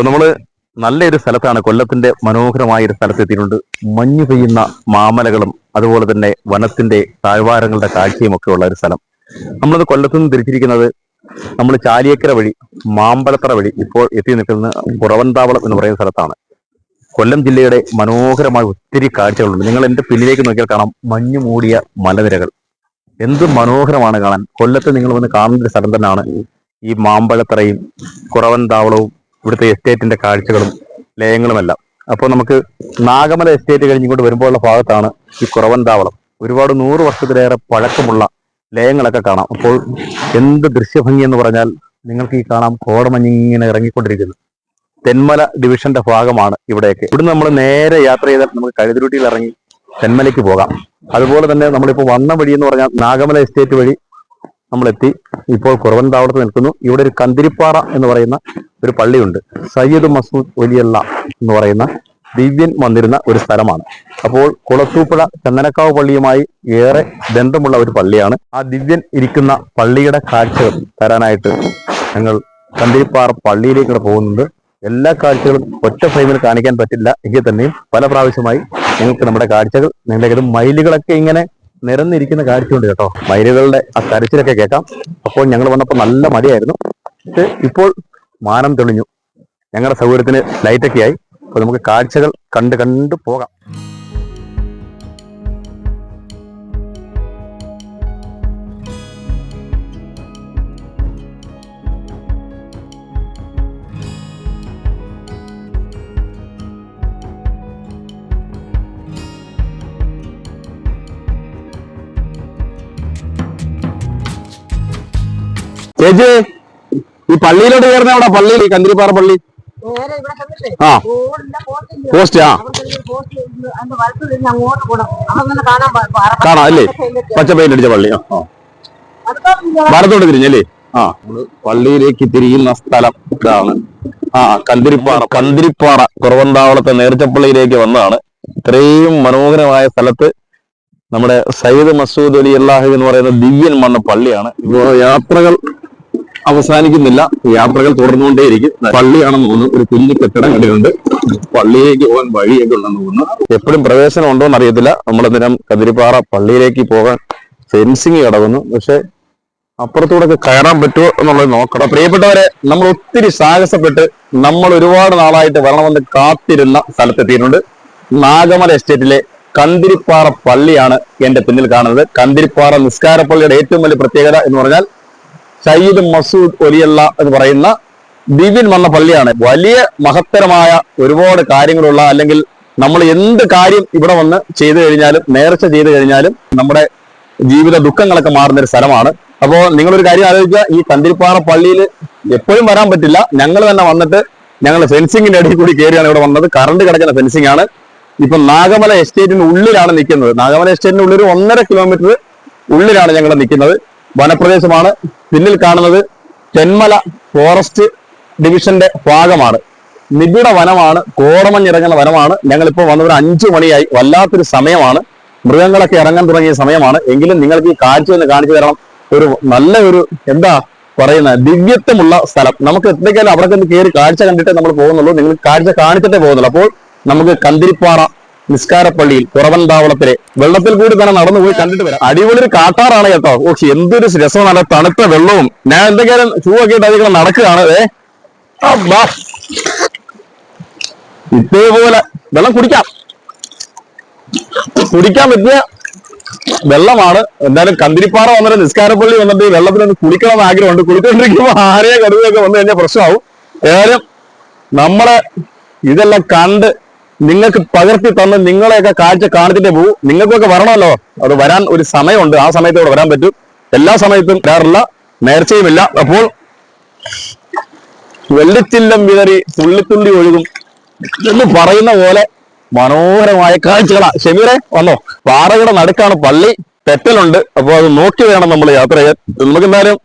അപ്പൊ നമ്മൾ നല്ലൊരു സ്ഥലത്താണ് കൊല്ലത്തിന്റെ മനോഹരമായ ഒരു സ്ഥലത്ത് എത്തിയിട്ടുണ്ട്. മഞ്ഞു പെയ്യുന്ന മാമലകളും അതുപോലെ തന്നെ വനത്തിന്റെ താഴ്വാരങ്ങളുടെ കാഴ്ചയും ഒക്കെ ഉള്ള ഒരു സ്ഥലം. നമ്മളത് കൊല്ലത്തു നിന്ന് തിരിച്ചിരിക്കുന്നത് നമ്മൾ ചാലിയക്കര വഴി മാമ്പലത്തറ വഴി ഇപ്പോൾ എത്തി നിൽക്കുന്ന പുറവന്താവളം എന്ന് പറയുന്ന സ്ഥലത്താണ്. കൊല്ലം ജില്ലയുടെ മനോഹരമായ ഒത്തിരി കാഴ്ചകളുണ്ട്. നിങ്ങൾ എന്റെ പിന്നിലേക്ക് നോക്കിയാൽ കാണാം മഞ്ഞു മൂടിയ മലനിരകൾ. എന്ത് മനോഹരമാണ് കാണാൻ. കൊല്ലത്ത് നിങ്ങൾ വന്ന് കാണുന്ന ഒരു സ്ഥലം തന്നെയാണ് ഈ മാമ്പഴത്തറയും കുറവന്താവളവും ഇവിടുത്തെ എസ്റ്റേറ്റിന്റെ കാഴ്ചകളും ലയങ്ങളുമെല്ലാം. അപ്പോൾ നമുക്ക് നാഗമല എസ്റ്റേറ്റ് കഴിഞ്ഞിങ്ങോട്ട് വരുമ്പോഴുള്ള ഭാഗത്താണ് ഈ കുറവന്താവളം. ഒരുപാട് നൂറ് വർഷത്തിലേറെ പഴക്കമുള്ള ലയങ്ങളൊക്കെ കാണാം. അപ്പോൾ എന്ത് ദൃശ്യഭംഗി എന്ന് പറഞ്ഞാൽ നിങ്ങൾക്ക് ഈ കാണാം കോടമഞ്ഞിങ്ങനെ ഇറങ്ങിക്കൊണ്ടിരിക്കുന്നു. തെന്മല ഡിവിഷന്റെ ഭാഗമാണ് ഇവിടെയൊക്കെ. ഇവിടുന്ന് നമ്മൾ നേരെ യാത്ര ചെയ്താൽ നമുക്ക് കഴുതിരുട്ടിയിൽ ഇറങ്ങി തെന്മലയ്ക്ക് പോകാം. അതുപോലെ തന്നെ നമ്മളിപ്പോൾ വന്ന വഴി എന്ന് പറഞ്ഞാൽ നാഗമല എസ്റ്റേറ്റ് വഴി നമ്മളെത്തി. ഇപ്പോൾ കുറവൻ താവളത്ത് നിൽക്കുന്നു. ഇവിടെ ഒരു കന്തിരിപ്പാറ എന്ന് പറയുന്ന ഒരു പള്ളിയുണ്ട്. സയ്യിദ് മസൂദ് ഒലിയല്ല എന്ന് പറയുന്ന ദിവ്യൻ വന്നിരുന്ന ഒരു സ്ഥലമാണ്. അപ്പോൾ കുളത്തൂപ്പുഴ ചന്ദനക്കാവ് പള്ളിയുമായി ഏറെ ബന്ധമുള്ള ഒരു പള്ളിയാണ്. ആ ദിവ്യൻ ഇരിക്കുന്ന പള്ളിയുടെ കാഴ്ചകൾ തരാനായിട്ട് ഞങ്ങൾ കണ്ടിരിപ്പാറ പള്ളിയിലേക്ക് പോകുന്നുണ്ട്. എല്ലാ കാഴ്ചകളും ഒറ്റ ഫ്രെയിമിൽ കാണിക്കാൻ പറ്റില്ല. എങ്കിൽ തന്നെയും പല പ്രാവശ്യമായി നിങ്ങൾക്ക് നമ്മുടെ കാഴ്ചകൾ നിങ്ങളുടെ മയിലുകളൊക്കെ ഇങ്ങനെ നിരന്നിരിക്കുന്ന കാഴ്ചയുണ്ട് കേട്ടോ. മയിലുകളുടെ ആ കരച്ചിലൊക്കെ കേൾക്കാം. അപ്പോൾ ഞങ്ങൾ വന്നപ്പോൾ നല്ല മടിയായിരുന്നു ഇപ്പോൾ മാനം തെളിഞ്ഞു. ഞങ്ങളുടെ സൗകര്യത്തിന് ലൈറ്റൊക്കെ ആയി. അപ്പോൾ നമുക്ക് കാഴ്ചകൾ കണ്ട് കണ്ട് പോകാം. ചേച്ചി ഈ പള്ളിയിലോട്ട് കയറുന്ന അവിടെ പള്ളി? ഈ കന്തിരിപ്പാറ പള്ളി? ആ? പോസ്റ്റ് ആ. കാണാം. അല്ലേ? പച്ച പെയിന്റ് അടിച്ച പള്ളി ആ. തിരിഞ്ഞല്ലേ ആ. നമ്മൾ പള്ളിയിലേക്ക് തിരിയുന്ന സ്ഥലം ഇതാണ്. ആ കന്തിരിപ്പാറ. കന്തിരിപ്പാറ കുറവന്താവളത്തെ നേർച്ചപ്പള്ളിയിലേക്ക് വന്നതാണ്. ഇത്രയും മനോഹരമായ സ്ഥലത്ത് നമ്മുടെ സയ്യിദ് മസൂദ് അലി അള്ളാഹു എന്ന് പറയുന്ന ദിവ്യൻ മണ്ണ പള്ളിയാണ്. ഇപ്പോ യാത്രകൾ അവസാനിക്കുന്നില്ല. യാത്രകൾ തുടർന്നുകൊണ്ടേയിരിക്കും. പള്ളിയാണെന്ന് തോന്നുന്നു. ഒരു കുഞ്ഞു കെട്ടിടം കണ്ടിട്ടുണ്ട്. പള്ളിയിലേക്ക് പോകാൻ വഴിയൊക്കെ ഉണ്ടെന്ന് തോന്നുന്നു. എപ്പോഴും പ്രവേശനം ഉണ്ടോ എന്ന് അറിയത്തില്ല. നമ്മളെന്തിനും കതിരിപ്പാറ പള്ളിയിലേക്ക് പോകാൻ ഫെൻസിങ് കിടക്കുന്നു. പക്ഷെ അപ്പുറത്തൂടെ കയറാൻ പറ്റുമോ എന്നുള്ളത് നോക്കണം. പ്രിയപ്പെട്ടവരെ നമ്മൾ ഒത്തിരി സാഹസപ്പെട്ട് നമ്മൾ ഒരുപാട് നാളായിട്ട് വരണമെന്ന് കാത്തിരുന്ന സ്ഥലത്തെത്തിയിട്ടുണ്ട്. നാഗമല എസ്റ്റേറ്റിലെ കന്തിരിപ്പാറ പള്ളിയാണ് എന്റെ പിന്നിൽ കാണുന്നത്. കന്തിരിപ്പാറ നിസ്കാര പള്ളിയുടെ ഏറ്റവും വലിയ പ്രത്യേകത എന്ന് പറഞ്ഞാൽ സയ്യിദ് മസൂദ് ഒലിയല്ല എന്ന് പറയുന്ന ദിവ്യൻ വന്ന പള്ളിയാണ്. വലിയ മഹത്തരമായ ഒരുപാട് കാര്യങ്ങളുള്ള അല്ലെങ്കിൽ നമ്മൾ എന്ത് കാര്യം ഇവിടെ വന്ന് ചെയ്തു കഴിഞ്ഞാലും നേർച്ച ചെയ്തു കഴിഞ്ഞാലും നമ്മുടെ ജീവിത ദുഃഖങ്ങളൊക്കെ മാറുന്ന ഒരു സ്ഥലമാണ്. അപ്പോ നിങ്ങളൊരു കാര്യം ആലോചിക്കുക. ഈ തന്തിരിപ്പാറ പള്ളിയിൽ എപ്പോഴും വരാൻ പറ്റില്ല. ഞങ്ങൾ തന്നെ വന്നിട്ട് ഞങ്ങൾ ഫെൻസിങ്ങിന്റെ ഇടയിൽ കൂടി കയറിയാണ് ഇവിടെ വന്നത്. കറണ്ട് കിടക്കുന്ന ഫെൻസിംഗ് ആണ്. ഇപ്പൊ നാഗമല എസ്റ്റേറ്റിന് ഉള്ളിലാണ് നിൽക്കുന്നത്. നാഗമല എസ്റ്റേറ്റിന് ഉള്ളിൽ ഒന്നര കിലോമീറ്റർ ഉള്ളിലാണ് ഞങ്ങൾ നിൽക്കുന്നത്. വനപ്രദേശമാണ്. പിന്നിൽ കാണുന്നത് തെന്മല ഫോറസ്റ്റ് ഡിവിഷന്റെ ഭാഗമാണ്. നിബിഡ വനമാണ് കോടമഞ്ഞിറങ്ങുന്ന വനമാണ്. ഞങ്ങളിപ്പോൾ വന്ന ഒരു അഞ്ചു മണിയായി വല്ലാത്തൊരു സമയമാണ്. മൃഗങ്ങളൊക്കെ ഇറങ്ങാൻ തുടങ്ങിയ സമയമാണ്. എങ്കിലും നിങ്ങൾക്ക് ഈ കാഴ്ച ഒന്ന് കാണിച്ചു തരണം. ഒരു നല്ല ഒരു എന്താ പറയുന്ന ദിവ്യത്വമുള്ള സ്ഥലം. നമുക്ക് എന്തൊക്കെയാലും അവിടെ കയറി കാഴ്ച കണ്ടിട്ടേ നമ്മൾ പോകുന്നുള്ളൂ. നിങ്ങൾ കാഴ്ച കാണിച്ചിട്ടേ പോകുന്നുള്ളൂ. അപ്പോൾ നമുക്ക് കന്തിരിപ്പാറ നിസ്കാരപ്പള്ളിയിൽ കുറവൻതാവളത്തിലെ വെള്ളത്തിൽ കൂടി തന്നെ നടന്നു പോയി കണ്ടിട്ട് വരാം. അടിപൊളി ഒരു കാട്ടാറാണ് കേട്ടോ. ഓക്കെ എന്തൊരു രസമാണ്. തണുത്ത വെള്ളവും. ഞാൻ എന്തെങ്കിലും ചൂവൊക്കെ ഇട്ട് അതിങ്ങനെ നടക്കുകയാണ്. ഏ? ഇതേപോലെ വെള്ളം കുടിക്കാം. കുടിക്കാൻ പറ്റിയ വെള്ളമാണ്. എന്തായാലും കന്തിരിപ്പാറ വന്നിട്ട് നിസ്കാരപ്പള്ളി വന്നിട്ട് ഈ വെള്ളത്തിലൊന്ന് കുളിക്കണമെന്ന് ആഗ്രഹമുണ്ട്. കുളിക്കൊണ്ടിരിക്കുമ്പോൾ ആരെയും കടുവയൊക്കെ വന്നു കഴിഞ്ഞാൽ പ്രശ്നമാവും. ഏതായാലും നമ്മളെ ഇതെല്ലാം കണ്ട് നിങ്ങൾക്ക് പകർത്തി തന്ന് നിങ്ങളെയൊക്കെ കാഴ്ച കാണിച്ചിട്ടേ പോകും നിങ്ങൾക്കൊക്കെ വരണമല്ലോ. അത് വരാൻ ഒരു സമയമുണ്ട്. ആ സമയത്തോടെ വരാൻ പറ്റും. എല്ലാ സമയത്തും വരാറില്ല. നേർച്ചയുമില്ല. അപ്പോൾ വെള്ളിച്ചില്ലം വിതറി തുള്ളിത്തുള്ളി ഒഴുകും എന്ന് പറയുന്ന പോലെ മനോഹരമായ കാഴ്ചകളാ. ഷെമീറെ വന്നോ. പാറകളുടെ നടുക്കാണ് പള്ളി. തെറ്റലുണ്ട്. അപ്പൊ അത് നോക്കി വേണം നമ്മൾ യാത്ര ചെയ്യാൻ. നമുക്ക് എന്തായാലും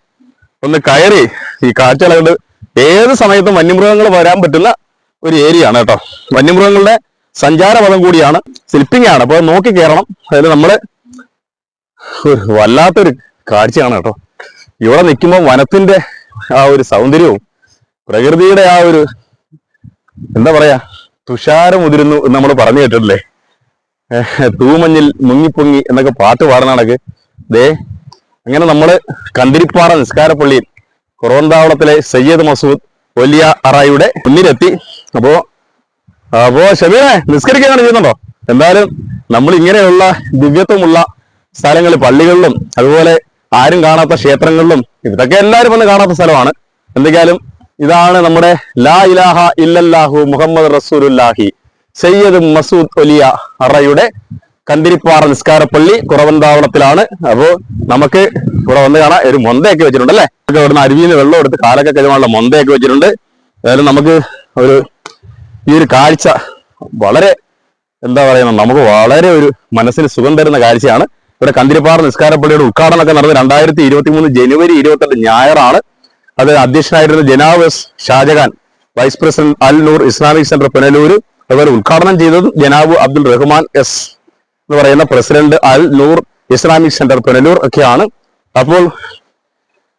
ഒന്ന് കയറി ഈ കാഴ്ചകളുണ്ട് ഏത് സമയത്തും വന്യമൃഗങ്ങൾ വരാൻ പറ്റുന്ന ഒരു ഏരിയ ആണ് കേട്ടോ. വന്യമൃഗങ്ങളുടെ സഞ്ചാരപഥം കൂടിയാണ് സ്ലിപ്പിംഗ് ആണ് അപ്പോൾ നോക്കി കയറണം അതിൽ നമ്മൾ വല്ലാത്തൊരു കാഴ്ചയാണ് കേട്ടോ. ഇവിടെ നിൽക്കുമ്പോൾ വനത്തിന്റെ ആ ഒരു സൗന്ദര്യവും പ്രകൃതിയുടെ ആ ഒരു എന്താ പറയാ തുഷാരം ഉതിരുന്നു എന്ന് നമ്മൾ പറഞ്ഞു കേട്ടിട്ടില്ലേ? തൂമഞ്ഞിൽ മുങ്ങിപ്പൊങ്ങി എന്നൊക്കെ പാട്ട് പാടുന്ന കണക്ക്. ദേ അങ്ങനെ നമ്മൾ കന്തിരിപ്പാറ നിസ്കാരപ്പള്ളിയിൽ കുറവന്താവളത്തിലെ സയ്യദ് മസൂദ് വലിയ അറായുടെ മുന്നിലെത്തി. അപ്പോ അപ്പോ ഷബീറെ നിസ്കരിക്കുകയാണ് ചെയ്യുന്നുണ്ടോ? എന്തായാലും നമ്മൾ ഇങ്ങനെയുള്ള ദിവ്യത്വമുള്ള സ്ഥലങ്ങളിൽ പള്ളികളിലും അതുപോലെ ആരും കാണാത്ത ക്ഷേത്രങ്ങളിലും ഇതൊക്കെ എല്ലാവരും വന്ന് കാണാത്ത സ്ഥലമാണ്. എന്തൊക്കെയാലും ഇതാണ് നമ്മുടെ ലാ ഇലാഹ ഇല്ലല്ലാഹു മുഹമ്മദ് റസൂലുല്ലാഹി സയ്യദ് മസൂദ് ഒലിയ അറയുടെ കന്തിരിപ്പാറ നിസ്കാരപ്പള്ളി കുറവന്താവളത്തിലാണ് അപ്പോ നമുക്ക് ഇവിടെ വന്ന് കാണാം. ഒരു മൊന്തയൊക്കെ വെച്ചിട്ടുണ്ട് അല്ലേ? ഇവിടുന്ന് അരുവിയിൽ വെള്ളം എടുത്ത് കാലൊക്കെ കഴുകാനുള്ള മൊന്തയൊക്കെ വെച്ചിട്ടുണ്ട്. ഏതായാലും നമുക്ക് ഒരു ഈ ഒരു കാഴ്ച വളരെ എന്താ പറയുന്നത് നമുക്ക് വളരെ ഒരു മനസ്സിന് സുഖം തരുന്ന കാഴ്ചയാണ്. ഇവിടെ കന്തിരിപ്പാറ നിസ്കാരപ്പള്ളിയുടെ ഉദ്ഘാടനമൊക്കെ നടന്നത് രണ്ടായിരത്തി ഇരുപത്തി മൂന്ന് ജനുവരി ഇരുപത്തെട്ട് ഞായറാണ്. അത് അധ്യക്ഷനായിരുന്ന ജനാബ് S Shajahan vice president Al Noor Islamic centre Punalur അതുപോലെ ഉദ്ഘാടനം ചെയ്തത് ജനാബ് അബ്ദുൽ റഹ്മാൻ എസ് എന്ന് പറയുന്ന president Al Noor Islamic centre Punalur ഒക്കെയാണ്. അപ്പോൾ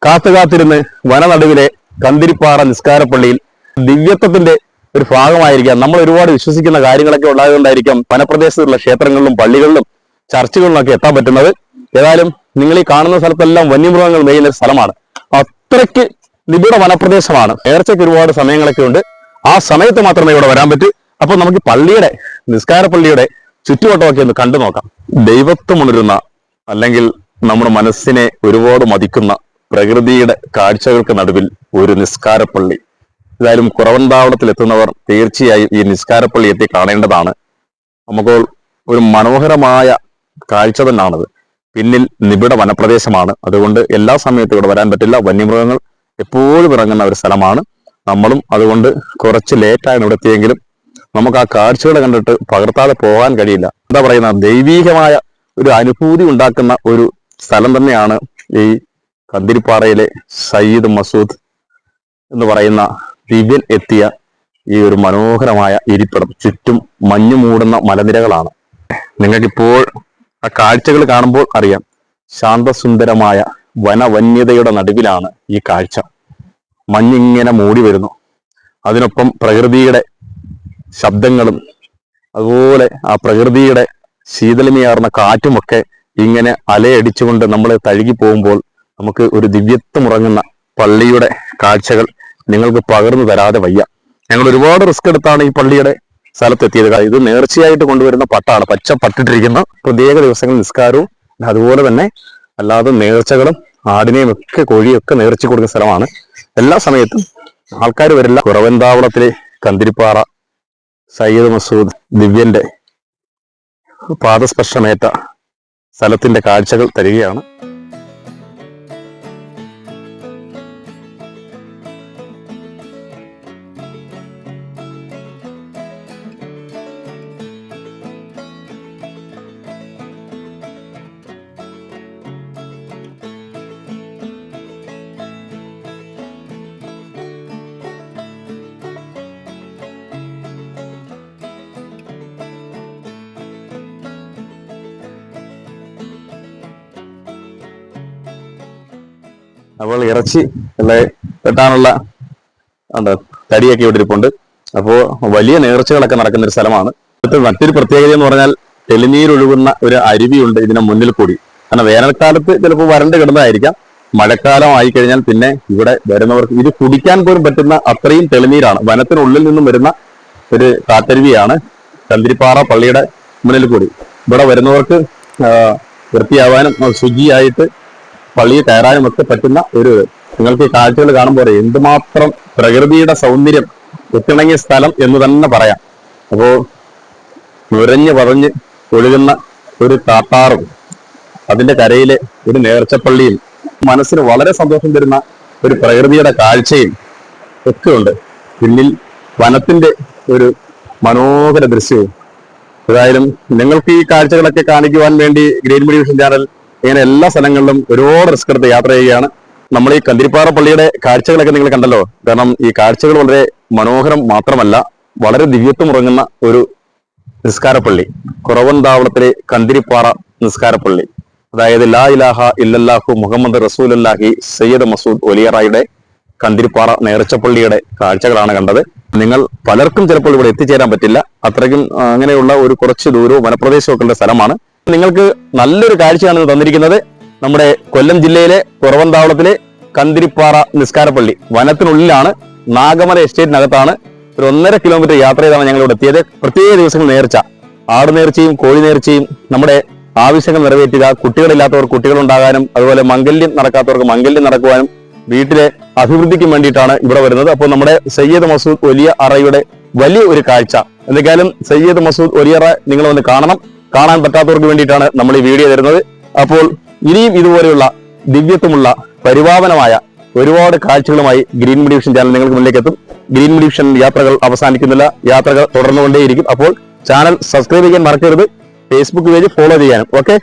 കാത്തു കാത്തിരുന്ന് വനനടുവിലെ കന്തിരിപ്പാറ നിസ്കാരപ്പള്ളിയിൽ ദിവ്യത്വത്തിന്റെ ഒരു ഭാഗമായിരിക്കാം. നമ്മൾ ഒരുപാട് വിശ്വസിക്കുന്ന കാര്യങ്ങളൊക്കെ ഉണ്ടായതുകൊണ്ടായിരിക്കാം വനപ്രദേശത്തുള്ള ക്ഷേത്രങ്ങളിലും പള്ളികളിലും ചർച്ചുകളിലൊക്കെ എത്താൻ പറ്റുന്നത്. ഏതായാലും നിങ്ങൾ ഈ കാണുന്ന സ്ഥലത്തെല്ലാം വന്യമൃഗങ്ങൾ മേയുന്ന ഒരു സ്ഥലമാണ്. അത്രയ്ക്ക് നിബിഡ വനപ്രദേശമാണ്. നേർച്ചയ്ക്ക് ഒരുപാട് സമയങ്ങളൊക്കെ ഉണ്ട്. ആ സമയത്ത് മാത്രമേ ഇവിടെ വരാൻ പറ്റൂ. അപ്പൊ നമുക്ക് പള്ളിയുടെ നിസ്കാര പള്ളിയുടെ ചുറ്റുവട്ടമൊക്കെ ഒന്ന് കണ്ടു നോക്കാം. ദൈവത്വം ഉണരുന്ന അല്ലെങ്കിൽ നമ്മുടെ മനസ്സിനെ ഒരുപാട് മതിക്കുന്ന പ്രകൃതിയുടെ കാഴ്ചകൾക്ക് നടുവിൽ ഒരു നിസ്കാരപ്പള്ളി ഏതായാലും കുറവന്താവളത്തിൽ എത്തുന്നവർ തീർച്ചയായും ഈ നിസ്കാരപ്പള്ളി എത്തി കാണേണ്ടതാണ്. നമുക്ക് ഒരു മനോഹരമായ കാഴ്ച തന്നെയാണത് പിന്നിൽ നിബിഡ വനപ്രദേശമാണ്. അതുകൊണ്ട് എല്ലാ സമയത്തും ഇവിടെ വരാൻ പറ്റില്ല. വന്യമൃഗങ്ങൾ എപ്പോഴും ഇറങ്ങുന്ന ഒരു സ്ഥലമാണ്. നമ്മളും അതുകൊണ്ട് കുറച്ച് ലേറ്റാണ് ഇവിടെ എത്തിയെങ്കിലും നമുക്ക് ആ കാഴ്ചകൾ കണ്ടിട്ട് പകർത്താതെ പോകാൻ കഴിയില്ല. എന്താ പറയുന്ന ദൈവീകമായ ഒരു അനുഭൂതി ഉണ്ടാക്കുന്ന ഒരു സ്ഥലം തന്നെയാണ് ഈ കന്തിരിപ്പാറയിലെ സയ്യിദ് മസൂദ് എന്ന് പറയുന്ന ദിവ്യൻ എത്തിയ ഈ ഒരു മനോഹരമായ ഇരിപ്പിടം ചുറ്റും മഞ്ഞു മൂടുന്ന മലനിരകളാണ്. നിങ്ങൾക്കിപ്പോൾ ആ കാഴ്ചകൾ കാണുമ്പോൾ അറിയാം. ശാന്തസുന്ദരമായ വനവന്യതയുടെ നടുവിലാണ് ഈ കാഴ്ച. മഞ്ഞിങ്ങനെ മൂടി വരുന്നു. അതിനൊപ്പം പ്രകൃതിയുടെ ശബ്ദങ്ങളും അതുപോലെ ആ പ്രകൃതിയുടെ ശീതളിമയാർന്ന കാറ്റുമൊക്കെ ഇങ്ങനെ അലയടിച്ചുകൊണ്ട് നമ്മൾ തഴുകി പോകുമ്പോൾ നമുക്ക് ഒരു ദിവ്യത്വം ഉറങ്ങുന്ന പള്ളിയുടെ കാഴ്ചകൾ നിങ്ങൾക്ക് പകർന്നു തരാതെ വയ്യ. ഞങ്ങൾ ഒരുപാട് റിസ്ക് എടുത്താണ് ഈ പള്ളിയുടെ സ്ഥലത്തെത്തിയത്. ഇത് നേർച്ചയായിട്ട് കൊണ്ടുവരുന്ന പട്ടാണ്. പച്ച പട്ടിട്ടിരിക്കുന്ന പ്രത്യേക ദിവസങ്ങൾ നിസ്കാരവും അതുപോലെ തന്നെ അല്ലാതെ നേർച്ചകളും ആടിനെയും ഒക്കെ കോഴിയും ഒക്കെ നേർച്ച കൊടുക്കുന്ന സ്ഥലമാണ്. എല്ലാ സമയത്തും ആൾക്കാർ വരില്ല. കുറവന്താവളത്തിലെ കന്തിരിപ്പാറ സയ്യിദ് മസൂദ് ദിവ്യന്റെ പാദസ്പർശമേറ്റ സ്ഥലത്തിന്റെ കാഴ്ചകൾ തരികയാണ്. അപ്പോൾ ഇറച്ചി അല്ലെ വെട്ടാനുള്ള എന്താ തടിയൊക്കെ ഇവിടെ ഇരിപ്പുണ്ട്. അപ്പോ വലിയ നേർച്ചകളൊക്കെ നടക്കുന്ന ഒരു സ്ഥലമാണ്. ഇവിടുത്തെ മറ്റൊരു പ്രത്യേകത എന്ന് പറഞ്ഞാൽ തെളിനീരൊഴുകുന്ന ഒരു അരുവിയുണ്ട് ഇതിന് മുന്നിൽ കൂടി. കാരണം വേനൽക്കാലത്ത് ചിലപ്പോൾ വരണ്ട് കിടന്നതായിരിക്കാം. മഴക്കാലം ആയി കഴിഞ്ഞാൽ പിന്നെ ഇവിടെ വരുന്നവർക്ക് ഇത് കുടിക്കാൻ പോലും പറ്റുന്ന അത്രയും തെളിനീരാണ്. വനത്തിനുള്ളിൽ നിന്നും വരുന്ന ഒരു കാട്ടരുവിയാണ് ചന്തിരിപ്പാറ പള്ളിയുടെ മുന്നിൽ കൂടി. ഇവിടെ വരുന്നവർക്ക് വൃത്തിയാവാനും ശുചിയായിട്ട് പള്ളിയിൽ കയറാനും ഒക്കെ പറ്റുന്ന ഒരു നിങ്ങൾക്ക് ഈ കാഴ്ചകൾ കാണുമ്പോൾ എന്തുമാത്രം പ്രകൃതിയുടെ സൗന്ദര്യം ഒത്തിണങ്ങിയ സ്ഥലം എന്ന് തന്നെ പറയാം. അപ്പോ നുരഞ്ഞു പതഞ്ഞ് ഒഴുകുന്ന ഒരു കാട്ടാറും അതിന്റെ കരയിലെ ഒരു നേർച്ചപ്പള്ളിയും മനസ്സിന് വളരെ സന്തോഷം തരുന്ന ഒരു പ്രകൃതിയുടെ കാഴ്ചയും ഒക്കെ ഉണ്ട്. പിന്നിൽ വനത്തിന്റെ ഒരു മനോഹര ദൃശ്യവും. ഏതായാലും നിങ്ങൾക്ക് ഈ കാഴ്ചകളൊക്കെ കാണിക്കുവാൻ വേണ്ടി ഗ്രീൻ മീഡിയ വിഷൻ ചാനൽ ഇങ്ങനെ എല്ലാ സ്ഥലങ്ങളിലും ഒരുപാട് റിസ്ക് എടുത്ത് യാത്ര ചെയ്യുകയാണ്. നമ്മൾ ഈ കന്തിരിപ്പാറ പള്ളിയുടെ കാഴ്ചകളൊക്കെ നിങ്ങൾ കണ്ടല്ലോ. കാരണം ഈ കാഴ്ചകൾ വളരെ മനോഹരം മാത്രമല്ല വളരെ ദിവ്യത്വം ഉറങ്ങുന്ന ഒരു നിസ്കാരപ്പള്ളി കുറവന്താവളത്തിലെ കന്തിരിപ്പാറ നിസ്കാരപ്പള്ളി അതായത് ലാ ഇലാഹ ഇല്ലല്ലാഹു മുഹമ്മദ് റസൂലല്ലാഹി സയ്യദ് മസൂദ് ഒലിയറായുടെ കന്തിരിപ്പാറ നേർച്ചപ്പള്ളിയുടെ കാഴ്ചകളാണ് കണ്ടത്. നിങ്ങൾ പലർക്കും ചിലപ്പോൾ ഇവിടെ എത്തിച്ചേരാൻ പറ്റില്ല. അത്രയ്ക്കും അങ്ങനെയുള്ള ഒരു കുറച്ച് ദൂരവും ഉള്ള സ്ഥലമാണ്. നിങ്ങൾക്ക് നല്ലൊരു കാഴ്ചയാണ് തന്നിരിക്കുന്നത്. നമ്മുടെ കൊല്ലം ജില്ലയിലെ കുറവന്താവളത്തിലെ കന്തിരിപ്പാറ നിസ്കാരപ്പള്ളി വനത്തിനുള്ളിലാണ് നാഗമല എസ്റ്റേറ്റിനകത്താണ് ഒരു ഒന്നര കിലോമീറ്റർ യാത്ര ചെയ്താണ് ഞങ്ങൾ ഇവിടെ എത്തിയത്. പ്രത്യേക ദിവസങ്ങൾ നേർച്ച. ആട് നേർച്ചയും കോഴി നേർച്ചയും നമ്മുടെ ആവശ്യങ്ങൾ നിറവേറ്റുക കുട്ടികളില്ലാത്തവർ കുട്ടികളുണ്ടാകാനും അതുപോലെ മംഗല്യം നടക്കാത്തവർക്ക് മംഗല്യം നടക്കുവാനും വീട്ടിലെ അഭിവൃദ്ധിക്കും വേണ്ടിയിട്ടാണ് ഇവിടെ വരുന്നത്. അപ്പോൾ നമ്മുടെ സയ്യദ് മസൂദ് ഒലിയ അറയുടെ വലിയ ഒരു കാഴ്ച. എന്തൊക്കെയാലും സയ്യദ് മസൂദ് ഒലിയറ നിങ്ങൾ വന്ന് കാണണം. കാണാൻ പറ്റാത്തവർക്ക് വേണ്ടിയിട്ടാണ് നമ്മൾ ഈ വീഡിയോ തരുന്നത്. അപ്പോൾ ഇനിയും ഇതുപോലെയുള്ള ദിവ്യത്വമുള്ള പരിപാവനമായ ഒരുപാട് കാഴ്ചകളുമായി ഗ്രീൻ മെഡിവിഷൻ ചാനൽ നിങ്ങൾക്ക് മുന്നിലേക്ക് എത്തും. ഗ്രീൻ മെഡിവിഷൻ യാത്രകൾ അവസാനിക്കുന്നില്ല. യാത്രകൾ തുടർന്നുകൊണ്ടേയിരിക്കും. അപ്പോൾ ചാനൽ സബ്സ്ക്രൈബ് ചെയ്യാൻ മറക്കരുത്. ഫേസ്ബുക്ക് പേജ് ഫോളോ ചെയ്യാനും. ഓക്കെ